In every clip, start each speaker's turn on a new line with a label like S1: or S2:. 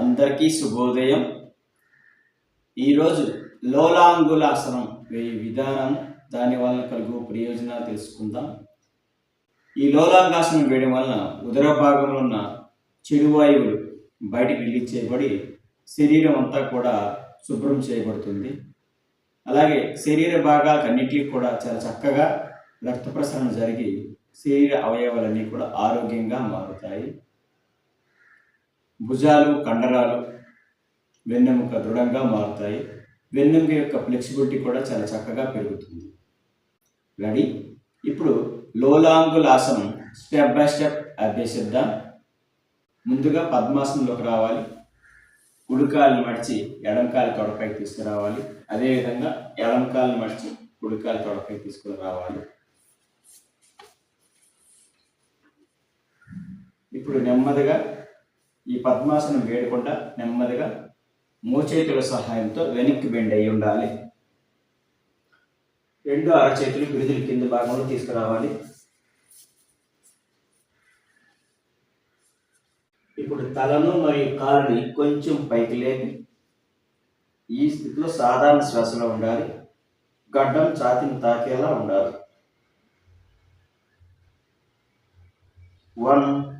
S1: అందరికీ శుభోదయం. ఈరోజు లోలాంగులాసనం వేయి విధానం దాని వలన కలుగు ప్రయోజనాలు తెలుసుకుందాం. ఈ లోలాంగాసనం వేయడం వలన ఉదర భాగంలో ఉన్న చెడు వాయువులు బయటికి రిలీజ్ చేయబడి శరీరం అంతా కూడా శుభ్రం చేయబడుతుంది. అలాగే శరీర భాగాలకు అన్నిటికీ కూడా చాలా చక్కగా రక్త ప్రసరణ జరిగి శరీర అవయవాలన్నీ కూడా ఆరోగ్యంగా మారుతాయి. భుజాలు కండరాలు వెన్నెముక దృఢంగా మారుతాయి. వెన్నెముక యొక్క ఫ్లెక్సిబిలిటీ కూడా చాలా చక్కగా పెరుగుతుంది. రెడీ ఇప్పుడు లోలాంగులాసనం స్టెప్ బై స్టెప్ అభ్యసిద్దాం. ముందుగా పద్మాసనంలోకి రావాలి. కుడికాలు మడిచి ఎడంకాలు తొడపైకి తీసుకురావాలి. అదేవిధంగా ఎడంకాలు మడిచి కుడికాలు తొడపైకి తీసుకుని రావాలి. ఇప్పుడు నెమ్మదిగా ఈ పద్మాసనం వేయకుండా నెమ్మదిగా మోచేతుల సహాయంతో వెనక్కి బెండ్ అయి ఉండాలి. రెండు అరచేతులు బిరుదులు కింద భాగంలో తీసుకురావాలి. ఇప్పుడు తలను మరియు కాలుని కొంచెం పైకి లేపి ఈ స్థితిలో సాధారణ శ్వాసలో ఉండాలి. గడ్డం ఛాతిని తాకేలా ఉండాలి. One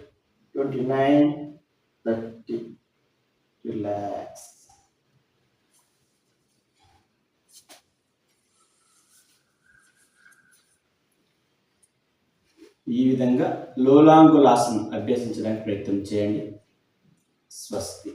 S1: twenty nine thirty relax ఈ విధంగా లోలాంగులాసనం అభ్యసించడానికి ప్రయత్నం చేయండి. స్వస్తి.